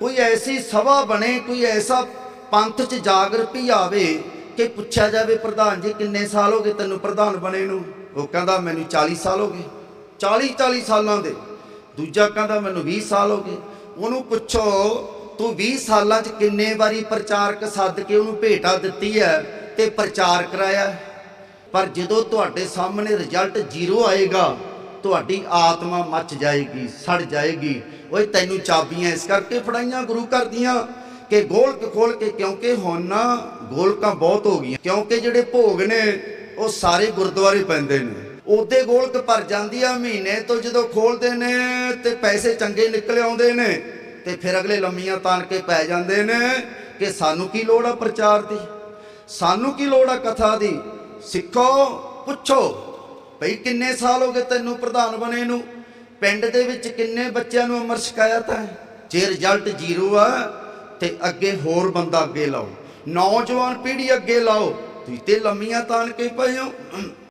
ਕੋਈ ਐਸੀ ਸਭਾ ਬਣੇ, ਕੋਈ ਐਸਾ ਪੰਥ 'ਚ ਜਾਗਰਤੀ ਆਵੇ ਕਿ ਪੁੱਛਿਆ ਜਾਵੇ, ਪ੍ਰਧਾਨ ਜੀ, ਕਿੰਨੇ ਸਾਲ ਹੋ ਗਏ ਤੈਨੂੰ ਪ੍ਰਧਾਨ ਬਣੇ ਨੂੰ? ਉਹ ਕਹਿੰਦਾ, ਮੈਨੂੰ 40 ਸਾਲ ਹੋ ਗਏ। 40 40 ਸਾਲਾਂ ਦੇ। ਦੂਜਾ ਕਹਿੰਦਾ, ਮੈਨੂੰ 20 ਸਾਲ ਹੋ ਗਏ। ਉਹਨੂੰ ਪੁੱਛੋ, ਤੂੰ 20 ਸਾਲਾਂ 'ਚ ਕਿੰਨੇ ਵਾਰੀ ਪ੍ਰਚਾਰਕ ਸੱਦ ਕੇ ਉਹਨੂੰ ਭੇਟਾ ਦਿੱਤੀ ਹੈ ਤੇ ਪ੍ਰਚਾਰ ਕਰਾਇਆ? ਪਰ ਜਦੋਂ ਤੁਹਾਡੇ ਸਾਹਮਣੇ ਰਿਜ਼ਲਟ ਜ਼ੀਰੋ ਆਏਗਾ ਤੁਹਾਡੀ ਆਤਮਾ ਮੱਚ ਜਾਏਗੀ, ਸੜ ਜਾਏਗੀ। ਓਏ ਤੈਨੂੰ ਚਾਬੀਆਂ ਇਸ ਕਰਕੇ ਫੜਾਈਆਂ, ਗੁਰੂ ਘਰ ਦੀਆਂ, ਕਿ ਗੋਲਕ ਖੋਲ ਕੇ ਕਿਉਂਕਿ ਹੁਣ ਨਾ ਗੋਲਕਾਂ ਬਹੁਤ ਹੋ ਗਈਆਂ। ਕਿਉਂਕਿ ਜਿਹੜੇ ਭੋਗ ਨੇ, ਉਹ ਸਾਰੇ ਗੁਰਦੁਆਰੇ ਪੈਂਦੇ ਨੇ। ਉਹਦੇ ਗੋਲਕ ਭਰ ਜਾਂਦੀ ਆ ਮਹੀਨੇ ਤੋਂ ਜਦੋਂ ਖੋਲਦੇ ਨੇ, ਤੇ ਪੈਸੇ ਚੰਗੇ ਨਿਕਲ ਆਉਂਦੇ ਨੇ, ਤੇ ਫਿਰ ਅਗਲੇ ਲੰਮੀਆਂ ਤਾਨ ਕੇ ਪੈ ਜਾਂਦੇ ਨੇ, ਕਿ ਸਾਨੂੰ ਕੀ ਲੋੜ ਆ ਪ੍ਰਚਾਰ ਦੀ? ਸਾਨੂੰ ਕੀ ਲੋੜ ਆ ਕਥਾ ਦੀ? ਸਿੱਖੋ, ਪੁੱਛੋ। ਭਈ ਕਿੰਨੇ ਸਾਲ ਹੋ ਗਏ ਤੈਨੂੰ ਪ੍ਰਧਾਨ ਬਣੇ ਨੂੰ? ਪਿੰਡ ਦੇ ਵਿੱਚ ਕਿੰਨੇ ਬੱਚਿਆਂ ਨੂੰ ਅਮਰ ਸ਼ਿਕਾਇਤ ਹੈ? ਜੇ ਰਿਜ਼ਲਟ ਜ਼ੀਰੋ ਆ, ਤੇ ਅੱਗੇ ਹੋਰ ਬੰਦਾ ਅੱਗੇ ਲਾਓ। ਨੌਜਵਾਨ ਪੀੜ੍ਹੀ ਅੱਗੇ ਲਾਓ। ਤੁਸੀਂ ਤੇ ਲੰਮੀਆਂ ਤਾਣ ਕੇ ਪਏ ਹੋ।